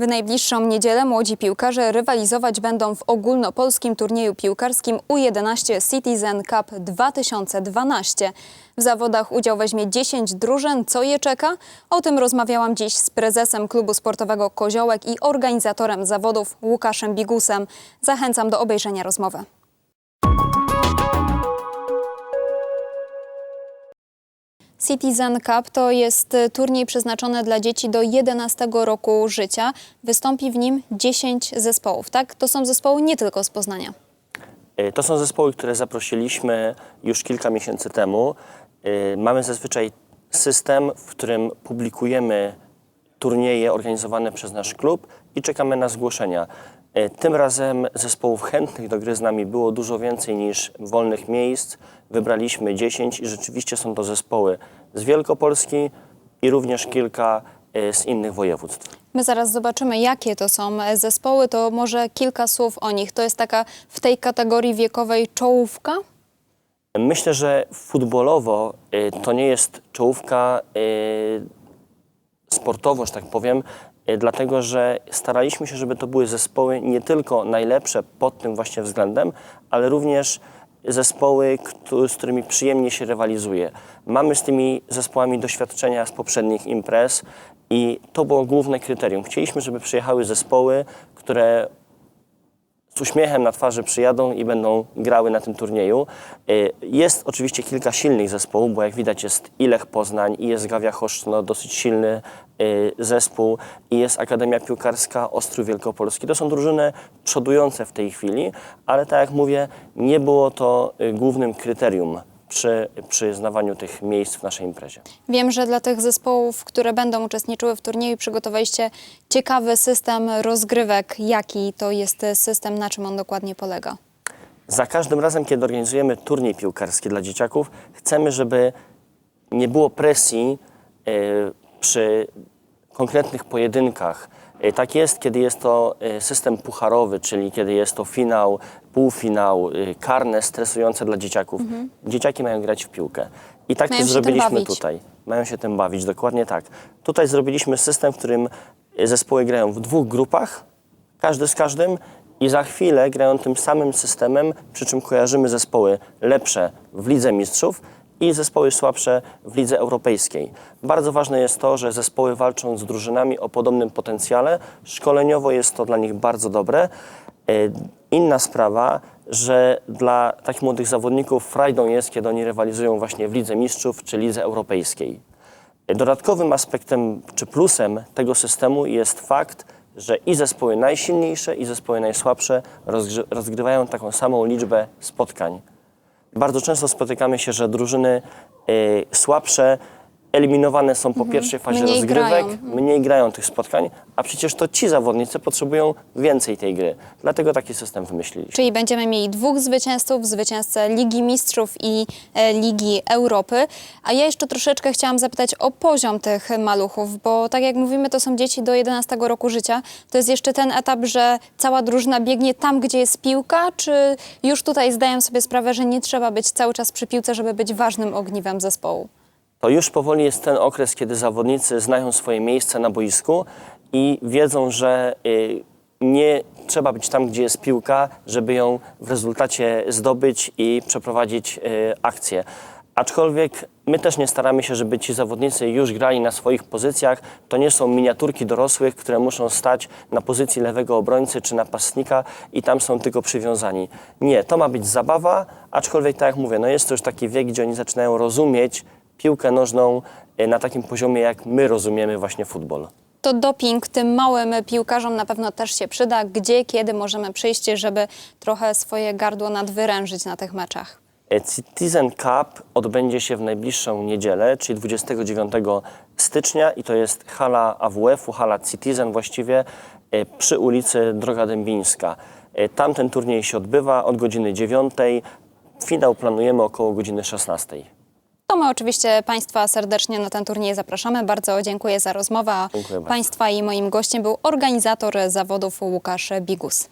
W najbliższą niedzielę młodzi piłkarze rywalizować będą w ogólnopolskim turnieju piłkarskim U11 Citizen Cup 2012. W zawodach udział weźmie 10 drużyn. Co je czeka? O tym rozmawiałam dziś z prezesem klubu sportowego Koziołek i organizatorem zawodów Łukaszem Bigusem. Zachęcam do obejrzenia rozmowy. Citizen Cup to jest y, turniej przeznaczony dla dzieci do 11 roku życia. Wystąpi w nim 10 zespołów, tak? To są zespoły nie tylko z Poznania. E, To są zespoły, które zaprosiliśmy już kilka miesięcy temu. E, Mamy zazwyczaj system, w którym publikujemy turnieje organizowane przez nasz klub i czekamy na zgłoszenia. E, Tym razem zespołów chętnych do gry z nami było dużo więcej niż wolnych miejsc. Wybraliśmy 10 i rzeczywiście są to zespoły z Wielkopolski i również kilka e, z innych województw. My zaraz zobaczymy, jakie to są e, zespoły, to może kilka słów o nich. To jest taka w tej kategorii wiekowej czołówka? Myślę, że futbolowo to nie jest czołówka sportowo, że tak powiem, y, dlatego że staraliśmy się, żeby to były zespoły nie tylko najlepsze pod tym właśnie względem, ale również zespoły, z którymi przyjemnie się rywalizuje. Mamy z tymi zespołami doświadczenia z poprzednich imprez i to było główne kryterium. Chcieliśmy, żeby przyjechały zespoły, które z uśmiechem na twarzy przyjadą i będą grały na tym turnieju. Y, Jest oczywiście kilka silnych zespołów, bo jak widać jest i Lech Poznań, i jest Gawia Choszczno, dosyć silny y, zespół, i jest Akademia Piłkarska Ostrów Wielkopolski. To są drużyny przodujące w tej chwili, ale tak jak mówię, nie było to y, głównym kryterium przy przyznawaniu tych miejsc w naszej imprezie. Wiem, że dla tych zespołów, które będą uczestniczyły w turnieju, przygotowaliście ciekawy system rozgrywek. Jaki to jest system, na czym on dokładnie polega? Za każdym razem, kiedy organizujemy turniej piłkarski dla dzieciaków, chcemy, żeby nie było presji e, przy konkretnych pojedynkach. E, tak jest, kiedy jest to e, system pucharowy, czyli kiedy jest to finał, półfinał, e, karne, stresujące dla dzieciaków. Dzieciaki mają grać w piłkę. I tak Mają tym zrobiliśmy tutaj. Mają się tym bawić, dokładnie tak. Tutaj zrobiliśmy system, w którym zespoły grają w dwóch grupach, każdy z każdym i za chwilę grają tym samym systemem, przy czym kojarzymy zespoły lepsze w Lidze Mistrzów i zespoły słabsze w Lidze Europejskiej. Bardzo ważne jest to, że zespoły walczą z drużynami o podobnym potencjale. Szkoleniowo jest to dla nich bardzo dobre. E, Inna sprawa, że dla takich młodych zawodników frajdą jest, kiedy oni rywalizują właśnie w Lidze Mistrzów czy Lidze Europejskiej. Dodatkowym aspektem czy plusem tego systemu jest fakt, że i zespoły najsilniejsze, i zespoły najsłabsze rozgrywają taką samą liczbę spotkań. Bardzo często spotykamy się, że drużyny y, słabsze eliminowane są po pierwszej fazie Mniej rozgrywek, grają. mniej grają tych spotkań, a przecież to ci zawodnicy potrzebują więcej tej gry. Dlatego taki system wymyśliliśmy. Czyli będziemy mieli dwóch zwycięzców, zwycięzcę Ligi Mistrzów i e, Ligi Europy. A ja jeszcze troszeczkę chciałam zapytać o poziom tych maluchów, bo tak jak mówimy, to są dzieci do 11 roku życia. To jest jeszcze ten etap, że cała drużyna biegnie tam, gdzie jest piłka, czy już tutaj zdają sobie sprawę, że nie trzeba być cały czas przy piłce, żeby być ważnym ogniwem zespołu? To już powoli jest ten okres, kiedy zawodnicy znają swoje miejsce na boisku i wiedzą, że y, nie trzeba być tam, gdzie jest piłka, żeby ją w rezultacie zdobyć i przeprowadzić y, akcję. Aczkolwiek my też nie staramy się, żeby ci zawodnicy już grali na swoich pozycjach. To nie są miniaturki dorosłych, które muszą stać na pozycji lewego obrońcy czy napastnika i tam są tylko przywiązani. Nie, to ma być zabawa, aczkolwiek tak jak mówię, no jest to już taki wiek, gdzie oni zaczynają rozumieć piłkę nożną y, na takim poziomie, jak my rozumiemy właśnie futbol. To doping tym małym piłkarzom na pewno też się przyda. Gdzie, kiedy możemy przyjść, żeby trochę swoje gardło nadwyrężyć na tych meczach? E, Citizen Cup odbędzie się w najbliższą niedzielę, czyli 29 stycznia i to jest hala AWF-u, hala Citizen właściwie, e, przy ulicy Droga Dębińska. E, Tam ten turniej się odbywa od godziny 9. Finał planujemy około godziny 16. To my oczywiście Państwa serdecznie na ten turniej zapraszamy. Bardzo dziękuję za rozmowę. Dziękuję bardzo. Państwa i moim gościem był organizator zawodów Łukasz Bigus.